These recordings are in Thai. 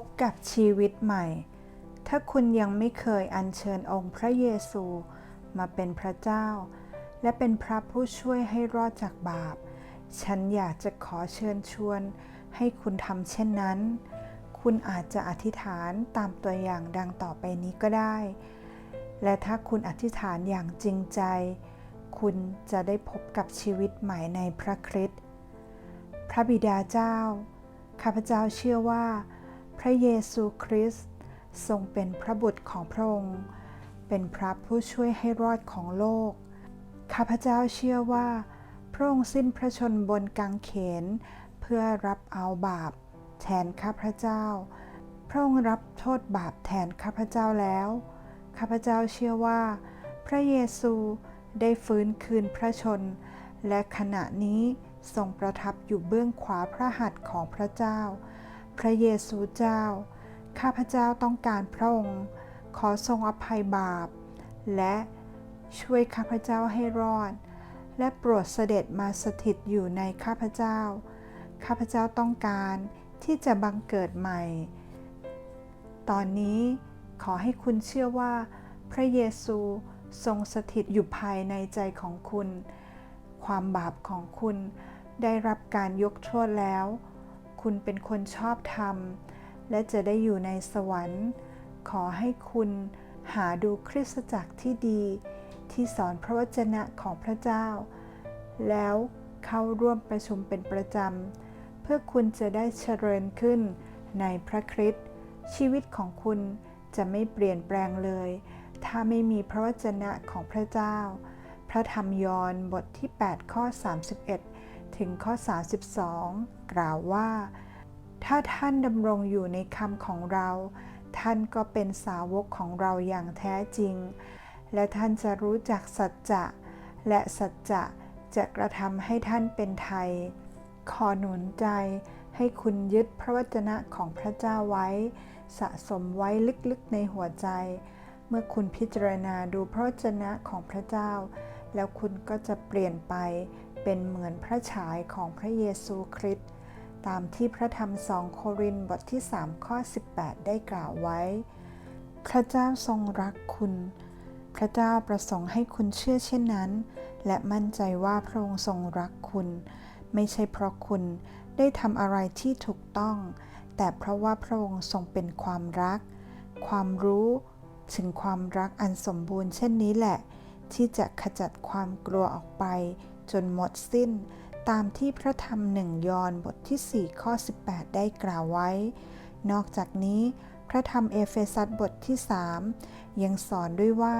บกับชีวิตใหม่ ถ้าคุณยังไม่เคยอัญเชิญองค์พระเยซูมาเป็นพระเจ้า และเป็นพระผู้ช่วยให้รอดจากบาป ฉันอยากจะขอเชิญชวนให้คุณทำเช่นนั้น คุณอาจจะอธิษฐานตามตัวอย่างดังต่อไปนี้ก็ได้ และถ้าคุณอธิษฐานอย่างจริงใจ คุณจะได้พบกับชีวิตใหม่ในพระคริสต์ พระบิดาเจ้า ข้าพเจ้าเชื่อว่า พระเยซูคริสต์ทรงเป็นพระบุตรของพระองค์ เป็นพระผู้ช่วยให้รอดของโลก ข้าพเจ้าเชื่อว่า พระองค์สิ้นพระชนบนกางเขน เพื่อรับเอาบาป แทนข้าพเจ้า พระองค์รับโทษบาปแทนข้าพเจ้าแล้ว ข้าพเจ้าเชื่อว่า พระเยซูได้ฟื้นคืนพระชน และขณะนี้ทรงประทับอยู่เบื้องขวาพระหัตถ์ของพระเจ้า พระเยซูเจ้า ข้าพเจ้าต้องการพระองค์ ขอทรงอภัยบาป และช่วยข้าพเจ้าให้รอด และโปรดเสด็จมาสถิตอยู่ในข้าพเจ้า ข้าพเจ้าต้องการที่จะบังเกิดใหม่ ตอนนี้ขอให้คุณเชื่อว่า พระเยซูทรงสถิตอยู่ภายในใจของคุณ ความบาปของคุณได้รับการยกโทษแล้ว คุณเป็นคนชอบธรรม และจะได้อยู่ในสวรรค์ ขอให้คุณหาดูคริสตจักรที่ดี ที่สอนพระวจนะของพระเจ้า แล้วเข้าร่วมประชุมเป็นประจำ เพื่อคุณจะได้เจริญขึ้นในพระคริสต์ชีวิตของคุณจะไม่เปลี่ยนแปลงเลย ถ้าไม่มีพระวจนะของพระเจ้า พระธรรมยอห์นบทที่ 8 ข้อ 31 ถึงข้อ 32 กล่าวว่า ถ้าท่านดำรงอยู่ในคำของเรา ท่านก็เป็นสาวกของเราอย่างแท้จริง และท่านจะรู้จักสัจจะ และสัจจะจะกระทำให้ท่านเป็นไทย ขอหนุนใจให้คุณยึดพระวจนะของพระเจ้าไว้ สะสมไว้ลึกๆในหัวใจ เมื่อคุณพิจารณาดูพระวจนะของพระเจ้า แล้วคุณก็จะเปลี่ยนไป เป็นเหมือนพระฉายของพระเยซูคริสต์ตามที่พระธรรมสองโครินธ์บทที่ 3 ข้อ 18 ได้กล่าวไว้ พระเจ้าทรงรักคุณ พระเจ้าประสงค์ให้คุณเชื่อเช่นนั้น และมั่นใจว่าพระองค์ทรงรักคุณ ไม่ใช่เพราะคุณได้ทำอะไรที่ถูกต้อง แต่เพราะว่าพระองค์ทรงเป็นความรัก ความรู้ถึงความรักอันสมบูรณ์เช่นนี้แหละ ที่จะขจัดความกลัวออกไป จนหมดสิ้น ตามที่พระธรรมหนึ่งยอนบทที่ 4 ข้อ 18 ได้กล่าวไว้ นอกจากนี้พระธรรมเอเฟซัสบทที่ 3 ยังสอนด้วยว่า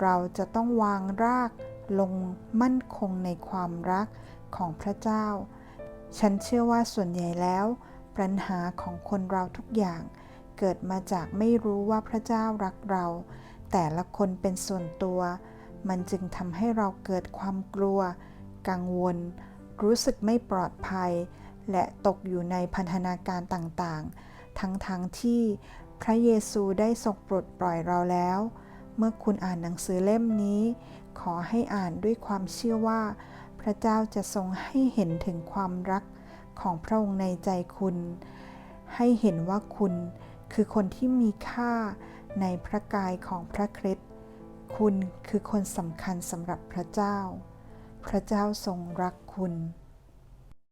เราจะต้องวางรากลงมั่นคงในความรักของพระเจ้า ฉันเชื่อว่าส่วนใหญ่แล้ว ปัญหาของคนเราทุกอย่าง เกิดมาจากไม่รู้ว่าพระเจ้ารักเรา แต่ละคนเป็นส่วนตัว มันจึงทำให้เราเกิดความกลัว กังวล รู้สึกไม่ปลอดภัย และตกอยู่ในพันธนาการต่างๆ ทั้งๆทที่พระเยซูได้ทรงปลดปล่อยเราแล้ว เมื่อคุณอ่านหนังสือเล่มนี้ ขอให้อ่านด้วยความเชื่อว่า พระเจ้าจะทรงให้เห็นถึงความรักของพระองค์ในใจคุณ ให้เห็นว่าคุณคือคนที่มีค่าในพระกายของพระคริสต์ คุณคือคนสำคัญสำหรับพระเจ้า พระเจ้าทรงรักคุณ